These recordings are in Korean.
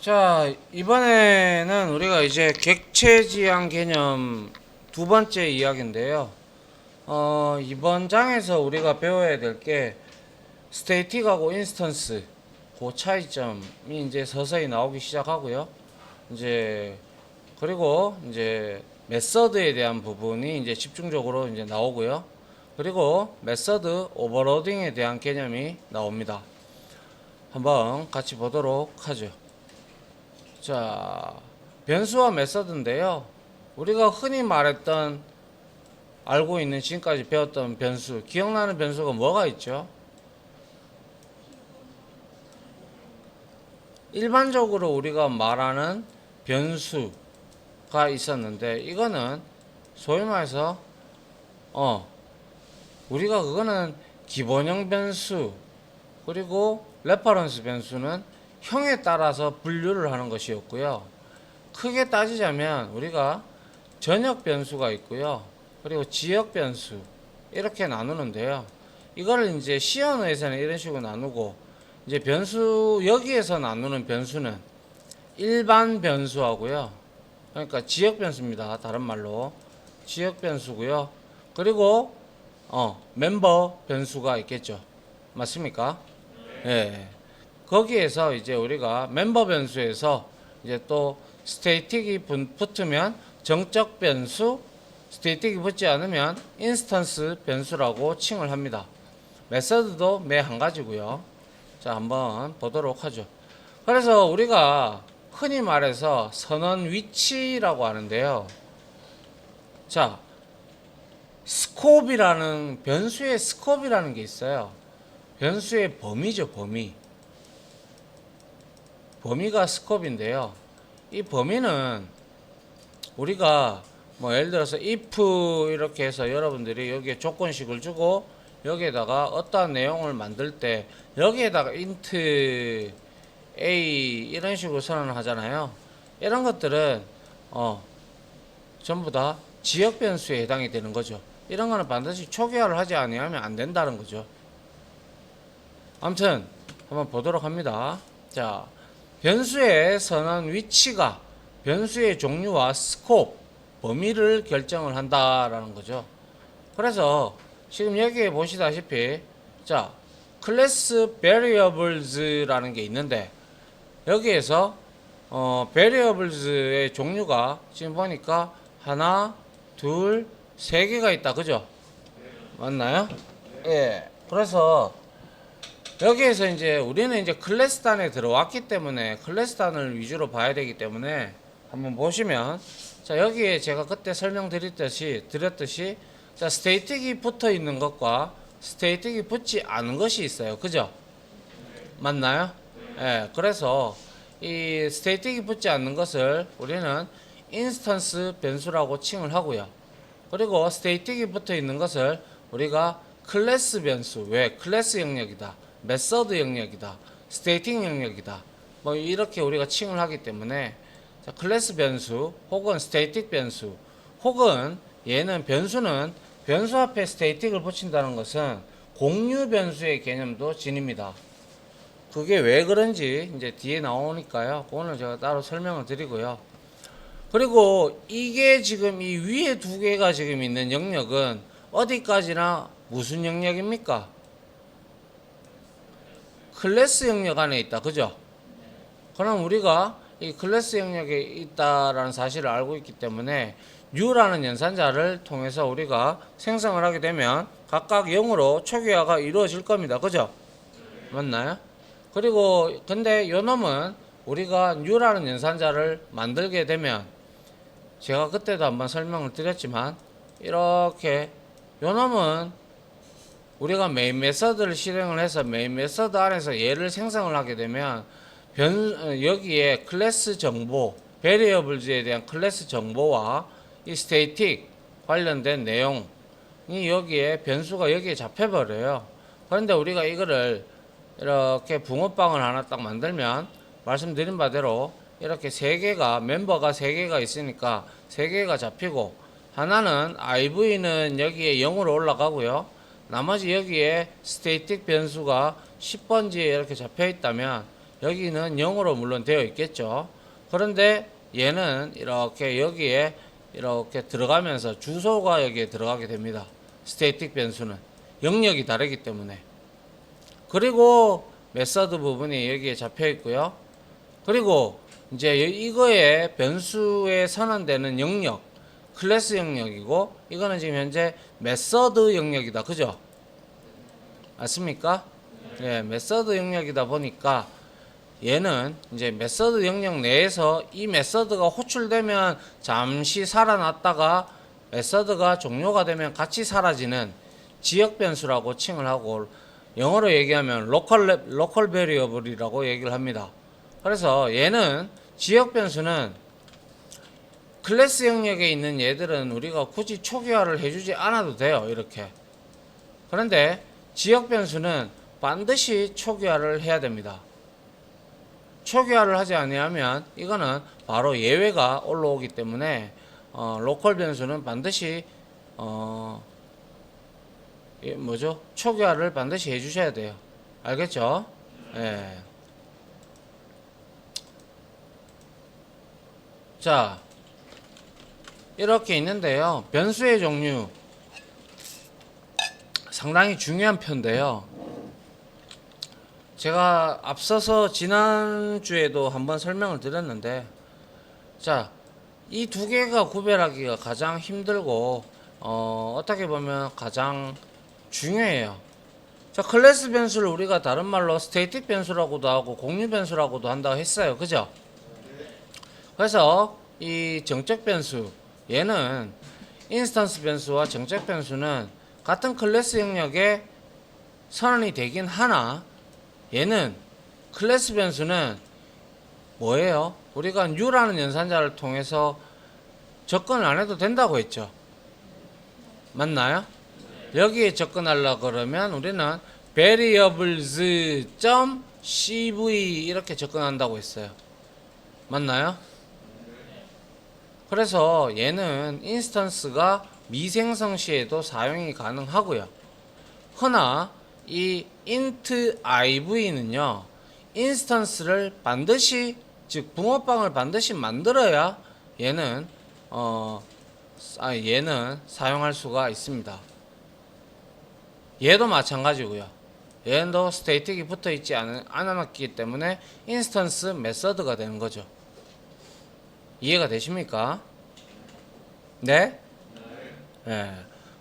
자, 이번에는 우리가 이제 객체지향 개념 두 번째 이야기인데요. 어, 이번 장에서 우리가 배워야 될 게 스테이틱하고 인스턴스 그 차이점이 이제 서서히 나오기 시작하고요. 이제 그리고 이제 메서드에 대한 부분이 이제 집중적으로 이제 나오고요. 그리고 메서드 오버로딩에 대한 개념이 나옵니다. 한번 같이 보도록 하죠. 자, 변수와 메서드인데요. 우리가 흔히 말했던 알고 있는 지금까지 배웠던 변수, 기억나는 변수가 뭐가 있죠? 일반적으로 우리가 말하는 변수가 있었는데 이거는 소위 말해서 어 우리가 그거는 기본형 변수 그리고 레퍼런스 변수는 형에 따라서 분류를 하는 것이었고요. 크게 따지자면 우리가 전역 변수가 있고요. 그리고 지역 변수 이렇게 나누는데요. 이거를 이제 시연에서는 이런 식으로 나누고 이제 변수 여기에서 나누는 변수는 일반 변수하고요. 그러니까 지역 변수입니다. 다른 말로 지역 변수고요. 그리고 어 멤버 변수가 있겠죠. 맞습니까? 예. 거기에서 이제 우리가 멤버 변수에서 이제 또 스테이틱이 분- 붙으면 정적 변수, 스테이틱이 붙지 않으면 인스턴스 변수라고 칭을 합니다. 메서드도 매 한 가지고요. 자, 한번 보도록 하죠. 그래서 우리가 흔히 말해서 선언 위치라고 하는데요. 자, 스코업이라는 변수의 스코업이라는 게 있어요. 변수의 범위죠, 범위. 범위가 스코업인데요. 이 범위는 우리가 뭐 예를 들어서 if 이렇게 해서 여러분들이 여기에 조건식을 주고 여기에다가 어떠한 내용을 만들 때 여기에다가 int a 이런 식으로 선언을 하잖아요. 이런 것들은 어 전부 다 지역 변수에 해당이 되는 거죠. 이런 거는 반드시 초기화를 하지 아니하면 안 된다는 거죠. 아무튼 한번 보도록 합니다. 자, 변수의 선언 위치가 변수의 종류와 스콥, 범위를 결정을 한다라는 거죠. 그래서 지금 여기에 보시다시피 자, 클래스 variables라는 게 있는데 여기에서 어, variables의 종류가 지금 보니까 하나, 둘, 세 개가 있다. 그죠? 맞나요? 예. 그래서 여기에서 이제 우리는 이제 클래스 단에 들어왔기 때문에 클래스 단을 위주로 봐야 되기 때문에 한번 보시면 자 여기에 제가 그때 설명드렸듯이 드렸듯이 자 스테이틱이 붙어 있는 것과 스테이틱이 붙지 않은 것이 있어요. 그죠? 맞나요? 예 그래서 이 스테이틱이 붙지 않는 것을 우리는 인스턴스 변수라고 칭을 하고요. 그리고 스테이틱이 붙어 있는 것을 우리가 클래스 변수 왜? 클래스 영역이다 메서드 영역이다 스테이팅 영역이다 뭐 이렇게 우리가 칭을 하기 때문에 자, 클래스 변수 혹은 스테이틱 변수 혹은 얘는 변수는 변수 앞에 스테이틱을 붙인다는 것은 공유 변수의 개념도 지닙니다. 그게 왜 그런지 이제 뒤에 나오니까요. 그거는 제가 따로 설명을 드리고요. 그리고 이게 지금 이 위에 두 개가 지금 있는 영역은 어디까지나 무슨 영역입니까? 클래스 영역 안에 있다. 그죠? 그럼 우리가 이 클래스 영역에 있다라는 사실을 알고 있기 때문에 U라는 연산자를 통해서 우리가 생성을 하게 되면 각각 0으로 초기화가 이루어질 겁니다. 그죠? 맞나요? 그리고 근데 요 놈은 우리가 U라는 연산자를 만들게 되면 제가 그때도 한번 설명을 드렸지만 이렇게 요 놈은 우리가 메인 메서드를 실행을 해서 메인 메서드 안에서 얘를 생성을 하게 되면 변 어, 여기에 클래스 정보, 베리어블즈에 대한 클래스 정보와 이 스테이틱 관련된 내용이 여기에 변수가 여기에 잡혀 버려요. 그런데 우리가 이거를 이렇게 붕어빵을 하나 딱 만들면 말씀드린 바대로 이렇게 세 개가 멤버가 세 개가 있으니까 세 개가 잡히고 하나는 IV는 여기에 0으로 올라가고요. 나머지 여기에 스테이틱 변수가 10번지에 이렇게 잡혀 있다면 여기는 0으로 물론 되어 있겠죠. 그런데 얘는 이렇게 여기에 이렇게 들어가면서 주소가 여기에 들어가게 됩니다. 스테이틱 변수는 영역이 다르기 때문에. 그리고 메서드 부분이 여기에 잡혀 있고요. 그리고 이제 이거에 변수에 선언되는 영역, 클래스 영역이고 이거는 지금 현재 메서드 영역이다. 그죠? 맞습니까? 예, 메서드 영역이다 보니까 얘는 이제 메서드 영역 내에서 이 메서드가 호출되면 잠시 살아났다가 메서드가 종료가 되면 같이 사라지는 지역 변수라고 칭을 하고 영어로 얘기하면 로컬 로컬 베리어블이라고 얘기를 합니다. 그래서 얘는 지역 변수는 클래스 영역에 있는 얘들은 우리가 굳이 초기화를 해주지 않아도 돼요. 이렇게. 그런데 지역 변수는 반드시 초기화를 해야 됩니다. 초기화를 하지 아니하면 이거는 바로 예외가 올라오기 때문에 어, 로컬 변수는 반드시 어, 예, 뭐죠? 초기화를 반드시 해주셔야 돼요. 알겠죠? 예. 자, 이렇게 있는데요. 변수의 종류 상당히 중요한 편인데요. 제가 앞서서 지난주에도 한번 설명을 드렸는데 자, 이 두 개가 구별하기가 가장 힘들고 어, 어떻게 보면 가장 중요해요. 자, 클래스 변수를 우리가 다른 말로 스테이틱 변수라고도 하고 공유 변수라고도 한다고 했어요. 그죠? 그래서 이 정적 변수 얘는 인스턴스 변수와 정적 변수는 같은 클래스 영역에 선언이 되긴 하나 얘는 클래스 변수는 뭐예요? 우리가 new라는 연산자를 통해서 접근을 안 해도 된다고 했죠. 맞나요? 여기에 접근하려 그러면 우리는 variables.cv 이렇게 접근한다고 했어요. 맞나요? 그래서 얘는 인스턴스가 미생성 시에도 사용이 가능하고요. 허나 이 int iv는요. 인스턴스를 반드시 즉 붕어빵을 반드시 만들어야 얘는 어 아, 얘는 사용할 수가 있습니다. 얘도 마찬가지고요. 얘도 스테이틱이 붙어 있지 않, 않았기 때문에 인스턴스 메서드가 되는 거죠. 이해가 되십니까? 네? 네.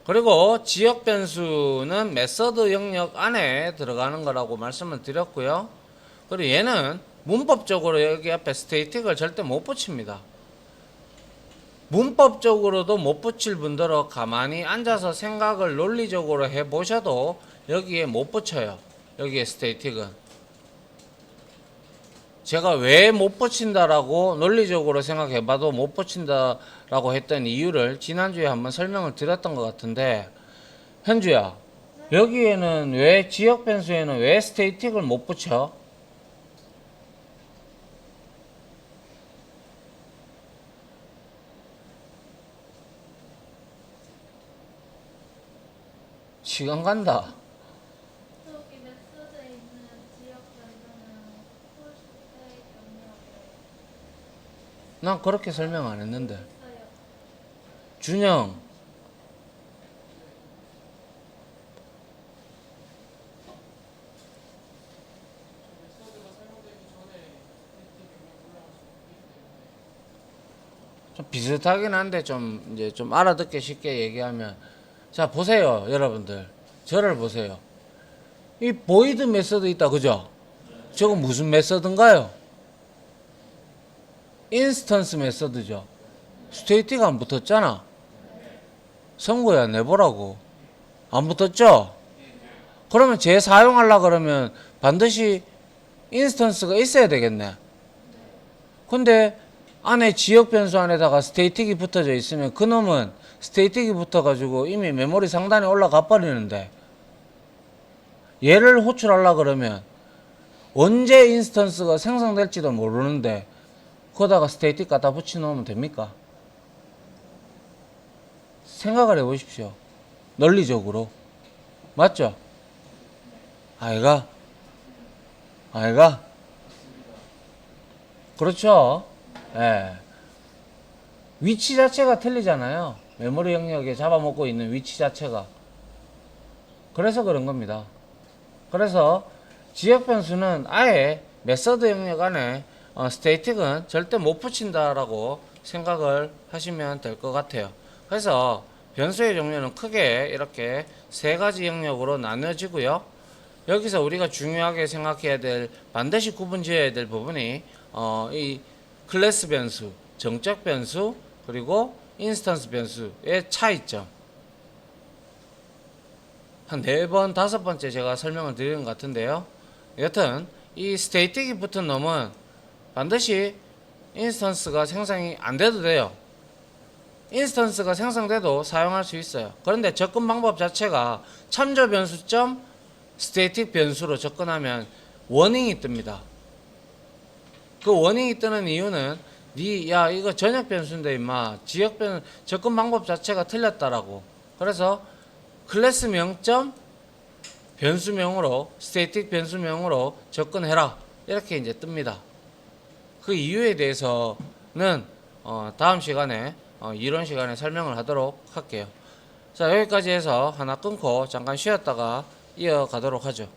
그리고 지역 변수는 메서드 영역 안에 들어가는 거라고 말씀을 드렸고요. 그리고 얘는 문법적으로 여기 앞에 스테이틱을 절대 못 붙입니다. 문법적으로도 못 붙일 분들은 가만히 앉아서 생각을 논리적으로 해 보셔도 여기에 못 붙여요. 여기에 스테이틱은. 제가 왜 못 붙인다라고 논리적으로 생각해 봐도 못 붙인다라고 했던 이유를 지난주에 한번 설명을 드렸던 것 같은데 현주야 여기에는 왜 지역 변수에는 왜 스테이틱을 못 붙여? 시간 간다. 저기 메소드에 있는 지역 변수는 폴스테이 경력에 난 그렇게 설명 안 했는데. 준영. 좀 비슷하긴 한데 좀 이제 좀 알아듣기 쉽게 얘기하면. 자 보세요 여러분들. 저를 보세요. 이 보이드 메서드 있다 그죠? 저거 무슨 메서드인가요 인스턴스 메서드죠 스테이티가 안 붙었잖아. 선거야 내보라고. 안 붙었죠? 그러면 쟤 사용하려 그러면 반드시 인스턴스가 있어야 되겠네. 근데 안에 지역 변수 안에다가 스테이틱이 붙어져 있으면 그놈은 스테이틱이 붙어가지고 이미 메모리 상단에 올라가 버리는데 얘를 호출하려 그러면 언제 인스턴스가 생성될지도 모르는데 거다가 스테이틱 갖다 붙여 놓으면 됩니까? 생각을 해보십시오. 논리적으로. 맞죠? 아이가? 아이가? 그렇죠. 예. 위치 자체가 틀리잖아요. 메모리 영역에 잡아먹고 있는 위치 자체가. 그래서 그런 겁니다. 그래서 지역 변수는 아예 메서드 영역 안에 어, 스테이틱은 절대 못 붙인다라고 생각을 하시면 될 것 같아요. 그래서 변수의 종류는 크게 이렇게 세 가지 영역으로 나눠지고요. 여기서 우리가 중요하게 생각해야 될 반드시 구분 지어야 될 부분이 어, 이 클래스 변수, 정적 변수, 그리고 인스턴스 변수의 차이점. 한 네 번, 다섯 번째 제가 설명을 드리는 것 같은데요. 여튼 이 스테이틱이 붙은 놈은 반드시 인스턴스가 생성이 안 돼도 돼요. 인스턴스가 생성돼도 사용할 수 있어요. 그런데 접근 방법 자체가 참조 변수점 스테이틱 변수로 접근하면 워닝이 뜹니다. 그 워닝이 뜨는 이유는 니야 이거 전역 변수인데 임마 지역 변 접근 방법 자체가 틀렸다라고. 그래서 클래스 명점 변수명으로 스테이틱 변수명으로 접근해라 이렇게 이제 뜹니다. 그 이유에 대해서는 어, 다음 시간에 어, 이론 시간에 설명을 하도록 할게요. 자 여기까지 해서 하나 끊고 잠깐 쉬었다가 이어가도록 하죠.